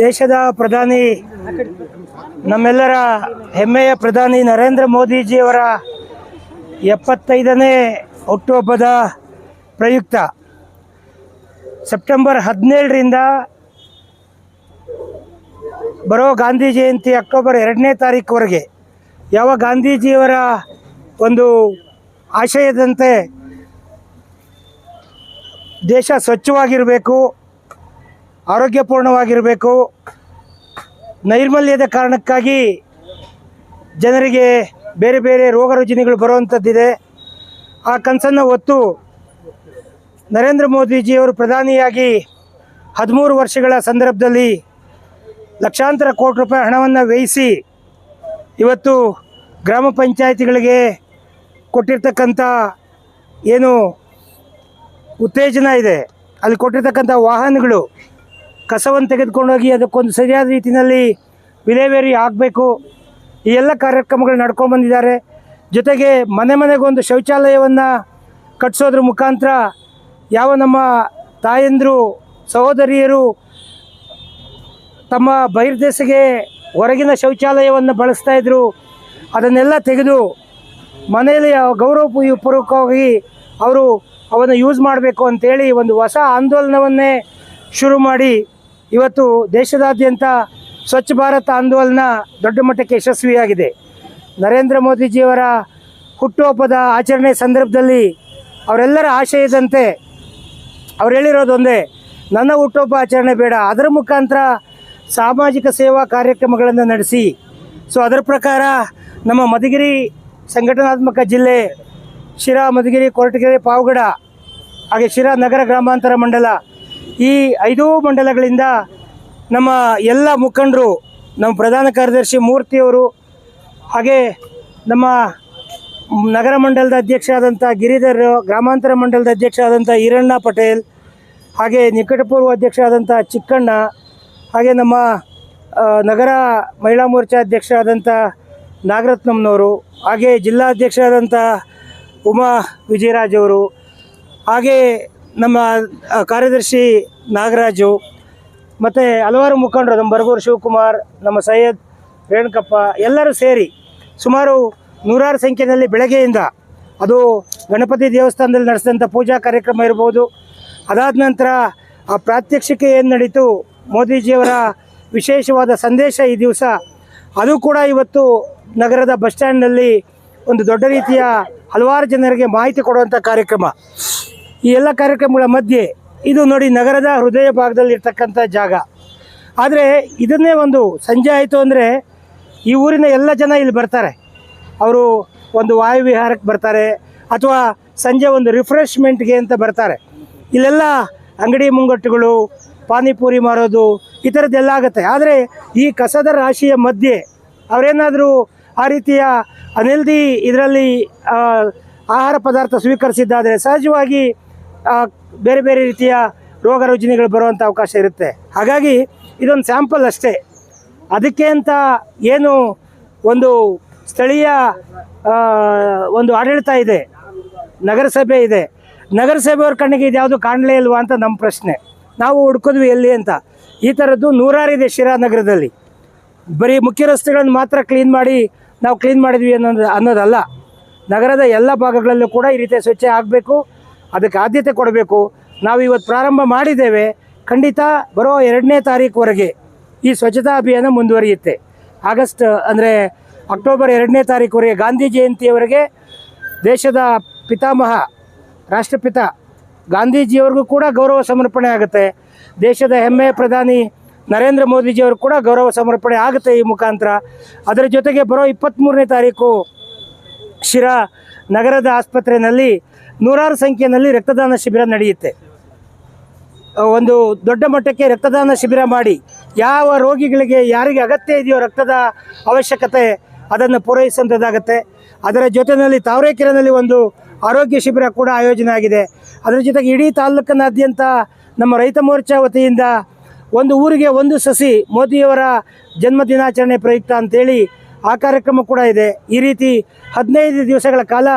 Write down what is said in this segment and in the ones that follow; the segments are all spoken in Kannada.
ದೇಶದ ಪ್ರಧಾನಿ, ನಮ್ಮೆಲ್ಲರ ಹೆಮ್ಮೆಯ ಪ್ರಧಾನಿ ನರೇಂದ್ರ ಮೋದಿಜಿಯವರ ಎಪ್ಪತ್ತೈದನೇ ಹುಟ್ಟುಹಬ್ಬದ ಪ್ರಯುಕ್ತ. ಸೆಪ್ಟೆಂಬರ್ ಹದಿನೇಳರಿಂದ ಬರೋ ಗಾಂಧಿ ಜಯಂತಿ ಅಕ್ಟೋಬರ್ ಎರಡನೇ ತಾರೀಕುವರೆಗೆ ಯಾವ ಗಾಂಧೀಜಿಯವರ ಒಂದು ಆಶಯದಂತೆ ದೇಶ ಸ್ವಚ್ಛವಾಗಿರಬೇಕು ಆರೋಗ್ಯಪೂರ್ಣವಾಗಿರಬೇಕು. ನೈರ್ಮಲ್ಯದ ಕಾರಣಕ್ಕಾಗಿ ಜನರಿಗೆ ಬೇರೆ ಬೇರೆ ರೋಗ ರುಜಿನಗಳು ಬರುವಂಥದ್ದಿದೆ ಆ ಕನಸನ್ನು ಹೊತ್ತು ನರೇಂದ್ರ ಮೋದಿಜಿಯವರು ಪ್ರಧಾನಿಯಾಗಿ ಹದಿಮೂರು ವರ್ಷಗಳ ಸಂದರ್ಭದಲ್ಲಿ ಲಕ್ಷಾಂತರ ಕೋಟಿ ರೂಪಾಯಿ ಹಣವನ್ನು ವ್ಯಯಿಸಿ ಇವತ್ತು ಗ್ರಾಮ ಪಂಚಾಯಿತಿಗಳಿಗೆ ಕೊಟ್ಟಿರ್ತಕ್ಕಂಥ ಏನು ಉತ್ತೇಜನ ಇದೆ. ಅಲ್ಲಿ ಕೊಟ್ಟಿರ್ತಕ್ಕಂಥ ವಾಹನಗಳು ಕಸವನ್ನು ತೆಗೆದುಕೊಂಡೋಗಿ ಅದಕ್ಕೊಂದು ಸರಿಯಾದ ರೀತಿಯಲ್ಲಿ ವಿಲೇವೇರಿ ಆಗಬೇಕು. ಈ ಎಲ್ಲ ಕಾರ್ಯಕ್ರಮಗಳು ನಡ್ಕೊಂಡು ಬಂದಿದ್ದಾರೆ. ಜೊತೆಗೆ ಮನೆ ಮನೆಗೊಂದು ಶೌಚಾಲಯವನ್ನು ಕಟ್ಟಿಸೋದ್ರ ಮುಖಾಂತರ ಯಾವ ನಮ್ಮ ತಾಯಂದರು, ಸಹೋದರಿಯರು ತಮ್ಮ ಬಹಿರ್ದೇಶಗೆ ಹೊರಗಿನ ಶೌಚಾಲಯವನ್ನು ಬಳಸ್ತಾ ಇದ್ದರು ಅದನ್ನೆಲ್ಲ ತೆಗೆದು ಮನೆಯಲ್ಲಿ ಗೌರವಪೂರ್ವಕವಾಗಿ ಅವರು ಅವನ್ನು ಯೂಸ್ ಮಾಡಬೇಕು ಅಂತೇಳಿ ಒಂದು ಹೊಸ ಆಂದೋಲನವನ್ನೇ ಶುರು ಮಾಡಿ ಇವತ್ತು ದೇಶದಾದ್ಯಂತ ಸ್ವಚ್ಛ ಭಾರತ ಆಂದೋಲನ ದೊಡ್ಡ ಮಟ್ಟಕ್ಕೆ ಯಶಸ್ವಿಯಾಗಿದೆ. ನರೇಂದ್ರ ಮೋದಿಜಿಯವರ ಹುಟ್ಟುಹಬ್ಬದ ಆಚರಣೆ ಸಂದರ್ಭದಲ್ಲಿ ಅವರೆಲ್ಲರ ಆಶಯದಂತೆ ಅವ್ರು ಹೇಳಿರೋದೊಂದೇ ನನ್ನ ಹುಟ್ಟುಹಬ್ಬ ಆಚರಣೆ ಬೇಡ, ಅದರ ಮುಖಾಂತರ ಸಾಮಾಜಿಕ ಸೇವಾ ಕಾರ್ಯಕ್ರಮಗಳನ್ನು ನಡೆಸಿ. ಸೊ ಅದರ ಪ್ರಕಾರ ನಮ್ಮ ಮಧುಗಿರಿ ಸಂಘಟನಾತ್ಮಕ ಜಿಲ್ಲೆ ಶಿರಾ ಮಧುಗಿರಿ, ಕೊರಟಗೆರೆ, ಪಾವಗಡ, ಹಾಗೆ ಶಿರಾ ನಗರ ಗ್ರಾಮಾಂತರ ಮಂಡಲ ಈ ಐದೂ ಮಂಡಲಗಳಿಂದ ನಮ್ಮ ಎಲ್ಲ ಮುಖಂಡರು, ನಮ್ಮ ಪ್ರಧಾನ ಕಾರ್ಯದರ್ಶಿ ಮೂರ್ತಿಯವರು ಹಾಗೆ ನಮ್ಮ ನಗರ ಮಂಡಲದ ಅಧ್ಯಕ್ಷ ಆದಂಥ ಗಿರಿಧರ್, ಗ್ರಾಮಾಂತರ ಮಂಡಲದ ಅಧ್ಯಕ್ಷ ಆದಂಥ ಈರಣ್ಣ ಪಟೇಲ್, ಹಾಗೆ ನಿಕಟಪೂರ್ವ ಅಧ್ಯಕ್ಷ ಆದಂಥ ಚಿಕ್ಕಣ್ಣ, ಹಾಗೆ ನಮ್ಮ ನಗರ ಮಹಿಳಾ ಮೋರ್ಚಾ ಅಧ್ಯಕ್ಷ ಆದಂಥ ನಾಗರತ್ನಮ್ನವರು ಹಾಗೆ ಜಿಲ್ಲಾಧ್ಯಕ್ಷರಾದಂಥ ಉಮಾ ವಿಜಯರಾಜ್ ಅವರು, ಹಾಗೆ ನಮ್ಮ ಕಾರ್ಯದರ್ಶಿ ನಾಗರಾಜು, ಮತ್ತು ಹಲವಾರು ಮುಖಂಡರು, ನಮ್ಮ ಬರಗೂರು ಶಿವಕುಮಾರ್, ನಮ್ಮ ಸೈಯದ್ ರೇಣುಕಪ್ಪ, ಎಲ್ಲರೂ ಸೇರಿ ಸುಮಾರು ನೂರಾರು ಸಂಖ್ಯೆಯಲ್ಲಿ ಬೆಳಗ್ಗೆಯಿಂದ ಅದು ಗಣಪತಿ ದೇವಸ್ಥಾನದಲ್ಲಿ ನಡೆಸಿದಂಥ ಪೂಜಾ ಕಾರ್ಯಕ್ರಮ ಇರ್ಬೋದು. ಅದಾದ ನಂತರ ಆ ಪ್ರಾತ್ಯಕ್ಷಿಕೆ ಏನು ನಡೀತು, ಮೋದಿಜಿಯವರ ವಿಶೇಷವಾದ ಸಂದೇಶ ಈ ದಿವಸ, ಅದು ಕೂಡ ಇವತ್ತು ನಗರದ ಬಸ್ ಸ್ಟ್ಯಾಂಡ್ನಲ್ಲಿ ಒಂದು ದೊಡ್ಡ ರೀತಿಯ ಹಲವಾರು ಜನರಿಗೆ ಮಾಹಿತಿ ಕೊಡುವಂಥ ಕಾರ್ಯಕ್ರಮ. ಈ ಎಲ್ಲ ಕಾರ್ಯಕ್ರಮಗಳ ಮಧ್ಯೆ ಇದು ನೋಡಿ ನಗರದ ಹೃದಯ ಭಾಗದಲ್ಲಿ ಇರ್ತಕ್ಕಂಥ ಜಾಗ. ಆದರೆ ಇದನ್ನೇ ಒಂದು ಸಂಜೆ ಆಯಿತು ಅಂದರೆ ಈ ಊರಿನ ಎಲ್ಲ ಜನ ಇಲ್ಲಿ ಬರ್ತಾರೆ. ಅವರು ಒಂದು ವಾಯುವಿಹಾರಕ್ಕೆ ಬರ್ತಾರೆ ಅಥವಾ ಸಂಜೆ ಒಂದು ರಿಫ್ರೆಶ್ಮೆಂಟ್ಗೆ ಅಂತ ಬರ್ತಾರೆ. ಇಲ್ಲೆಲ್ಲ ಅಂಗಡಿ ಮುಂಗಟ್ಟುಗಳು ಪಾನಿಪುರಿ ಮಾರೋದು, ಈ ಥರದ್ದೆಲ್ಲ ಆಗುತ್ತೆ. ಆದರೆ ಈ ಕಸದ ರಾಶಿಯ ಮಧ್ಯೆ ಅವರೇನಾದರೂ ಆ ರೀತಿಯ ಅನಿಲ್ದಿ ಇದರಲ್ಲಿ ಆಹಾರ ಪದಾರ್ಥ ಸ್ವೀಕರಿಸಿದ್ದಾದರೆ ಸಹಜವಾಗಿ ಬೇರೆ ಬೇರೆ ರೀತಿಯ ರೋಗ ರುಜಿನಿಗಳು ಬರುವಂಥ ಅವಕಾಶ ಇರುತ್ತೆ. ಹಾಗಾಗಿ ಇದೊಂದು ಸ್ಯಾಂಪಲ್ ಅಷ್ಟೇ. ಅದಕ್ಕೆ ಅಂತ ಏನು ಒಂದು ಸ್ಥಳೀಯ ಒಂದು ಆಡಳಿತ ಇದೆ, ನಗರಸಭೆ ಇದೆ. ನಗರಸಭೆಯವ್ರ ಕಣ್ಣಿಗೆ ಇದ್ಯಾವುದು ಕಾಣಲೇ ಇಲ್ವಾ ಅಂತ ನಮ್ಮ ಪ್ರಶ್ನೆ. ನಾವು ಹುಡ್ಕಿದ್ವಿ ಎಲ್ಲಿ ಅಂತ. ಈ ಥರದ್ದು ನೂರಾರಿದೆ ಶಿರಾ ನಗರದಲ್ಲಿ ಬರೀ ಮುಖ್ಯ ರಸ್ತೆಗಳನ್ನು ಮಾತ್ರ ಕ್ಲೀನ್ ಮಾಡಿ ನಾವು ಕ್ಲೀನ್ ಮಾಡಿದ್ವಿ ಅನ್ನೋದು ಅನ್ನೋದಲ್ಲ. ನಗರದ ಎಲ್ಲ ಭಾಗಗಳಲ್ಲೂ ಕೂಡ ಈ ರೀತಿಯ ಸ್ವಚ್ಛ ಆಗಬೇಕು. ಅದಕ್ಕೆ ಆದ್ಯತೆ ಕೊಡಬೇಕು. ನಾವು ಇವತ್ತು ಪ್ರಾರಂಭ ಮಾಡಿದ್ದೇವೆ. ಖಂಡಿತ ಬರೋ ಎರಡನೇ ತಾರೀಕುವರೆಗೆ ಈ ಸ್ವಚ್ಛತಾ ಅಭಿಯಾನ ಮುಂದುವರಿಯುತ್ತೆ. ಆಗಸ್ಟ್, ಅಂದರೆ ಅಕ್ಟೋಬರ್ ಎರಡನೇ ತಾರೀಕುವರೆಗೆ ಗಾಂಧಿ ಜಯಂತಿಯವರೆಗೆ ದೇಶದ ಪಿತಾಮಹ, ರಾಷ್ಟ್ರಪಿತ ಗಾಂಧೀಜಿಯವ್ರಿಗೂ ಕೂಡ ಗೌರವ ಸಮರ್ಪಣೆ ಆಗುತ್ತೆ. ದೇಶದ ಹೆಮ್ಮೆ ಪ್ರಧಾನಿ ನರೇಂದ್ರ ಮೋದಿಜಿಯವರು ಕೂಡ ಗೌರವ ಸಮರ್ಪಣೆ ಆಗುತ್ತೆ ಈ ಮುಖಾಂತರ. ಅದರ ಜೊತೆಗೆ ಬರೋ ಇಪ್ಪತ್ತ್ಮೂರನೇ ತಾರೀಕು ಶಿರಾ ನಗರದ ಆಸ್ಪತ್ರೆಯಲ್ಲಿ ನೂರಾರು ಸಂಖ್ಯೆಯಲ್ಲಿ ರಕ್ತದಾನ ಶಿಬಿರ ನಡೆಯುತ್ತೆ. ಒಂದು ದೊಡ್ಡ ಮಟ್ಟಕ್ಕೆ ರಕ್ತದಾನ ಶಿಬಿರ ಮಾಡಿ ಯಾವ ರೋಗಿಗಳಿಗೆ ಯಾರಿಗೆ ಅಗತ್ಯ ಇದೆಯೋ ರಕ್ತದ ಅವಶ್ಯಕತೆ ಅದನ್ನು ಪೂರೈಸುವಂಥದ್ದಾಗತ್ತೆ. ಅದರ ಜೊತೆಯಲ್ಲಿ ತಾವರೆಕೆರೆನಲ್ಲಿ ಒಂದು ಆರೋಗ್ಯ ಶಿಬಿರ ಕೂಡ ಆಯೋಜನೆ ಆಗಿದೆ. ಅದರ ಜೊತೆಗೆ ಇಡೀ ತಾಲೂಕಿನಾದ್ಯಂತ ನಮ್ಮ ರೈತ ಮೋರ್ಚಾ ವತಿಯಿಂದ ಒಂದು ಊರಿಗೆ ಒಂದು ಸಸಿ ಮೋದಿಯವರ ಜನ್ಮ ದಿನಾಚರಣೆ ಪ್ರಯುಕ್ತ ಅಂತೇಳಿ ಆ ಕಾರ್ಯಕ್ರಮ ಕೂಡ ಇದೆ. ಈ ರೀತಿ ಹದಿನೈದು ದಿವಸಗಳ ಕಾಲ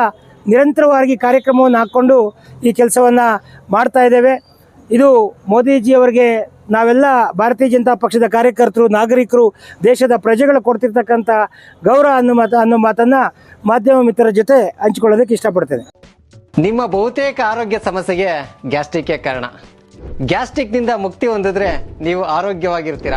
ನಿರಂತರವಾಗಿ ಕಾರ್ಯಕ್ರಮವನ್ನು ಹಾಕ್ಕೊಂಡು ಈ ಕೆಲಸವನ್ನು ಮಾಡ್ತಾ ಇದ್ದೇವೆ. ಇದು ಮೋದಿಜಿಯವರಿಗೆ ನಾವೆಲ್ಲ ಭಾರತೀಯ ಜನತಾ ಪಕ್ಷದ ಕಾರ್ಯಕರ್ತರು, ನಾಗರಿಕರು, ದೇಶದ ಪ್ರಜೆಗಳು ಕೊಡ್ತಿರ್ತಕ್ಕಂಥ ಗೌರವ ಅನ್ನೋ ಮಾತು, ಅನ್ನೋ ಮಾತನ್ನು ಮಾಧ್ಯಮ ಮಿತ್ರರ ಜೊತೆ ಹಂಚಿಕೊಳ್ಳೋದಕ್ಕೆ ಇಷ್ಟಪಡ್ತೇನೆ. ನಿಮ್ಮ ಬಹುತೇಕ ಆರೋಗ್ಯ ಸಮಸ್ಯೆಗೆ ಗ್ಯಾಸ್ಟ್ರಿಕ್ಕೇ ಕಾರಣ. ಗ್ಯಾಸ್ಟ್ರಿಕ್ನಿಂದ ಮುಕ್ತಿ ಹೊಂದಿದ್ರೆ ನೀವು ಆರೋಗ್ಯವಾಗಿರ್ತೀರ.